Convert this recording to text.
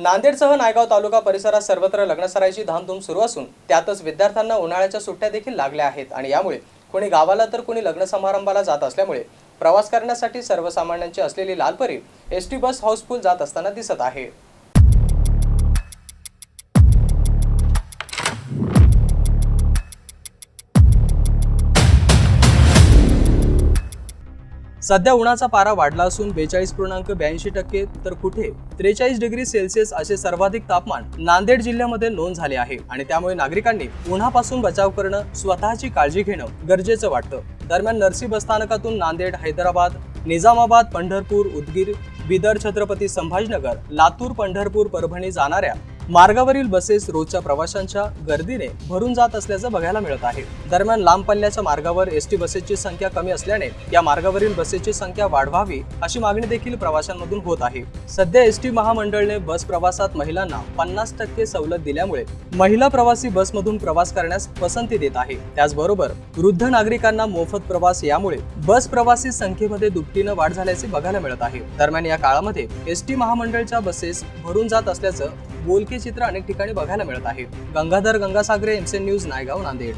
नांदेडसह नायगाव तालुका परिसरात सर्वत्र लग्नसराईची धामधूम सुरू असून त्यातच विद्यार्थ्यांना उन्हाळ्याच्या सुट्ट्या देखील लागल्या आहेत आणि यामुळे कोणी गावाला तर कोणी लग्न समारंभाला जात असल्यामुळे प्रवास करण्यासाठी सर्वसामान्यांची असलेली Lalpari S T bus housefull जात असताना दिसत आहे. सध्या उन्हाचा पारा वाढला असून बेचाळीस पूर्णांक ब्याऐंशी टक्के तर कुठे? त्रेचाळीस डिग्री सेल्सिअस असे सर्वाधिक तापमान नांदेड जिल्ह्यामध्ये नोंद झाले आहे आणि त्यामुळे नागरिकांनी उन्हापासून बचाव करणं स्वतःची काळजी घेणं गरजेचं वाटतं. दरम्यान नरसी बसस्थानकातून नांदेड हैदराबाद निजामाबाद पंढरपूर उदगीर बिदर छत्रपती संभाजीनगर लातूर पंढरपूर परभणी जाणाऱ्या मार्गावरील बसेस रोजच्या प्रवाशांच्या गर्दीने भरून जात असल्याचं बघायला मिळत आहे. दरम्यान लांब पल्ल्याच्या मार्गावर एस टी बसेसची संख्या कमी असल्याने या मार्गावरील बसेसची संख्या वाढवावी अशी मागणी देखील प्रवाशांमधून होत आहे. सध्या एस टी महामंडळने बस प्रवासात महिलांना पन्नास टक्के सवलत दिल्यामुळे महिला प्रवासी बसमधून प्रवास करण्यास पसंती देत आहे. त्याचबरोबर वृद्ध नागरिकांना मोफत प्रवास यामुळे बस प्रवासी संख्येमध्ये दुपटीनं वाढ झाल्याचे बघायला मिळत आहे. दरम्यान या काळामध्ये एस टी महामंडळच्या बसेस भरून जात असल्याचं बोलके चित्र अनेक ठिकाणी बघायला मिळत आहे. Gangadhar Gangasagare MCN news Naigaon Nanded.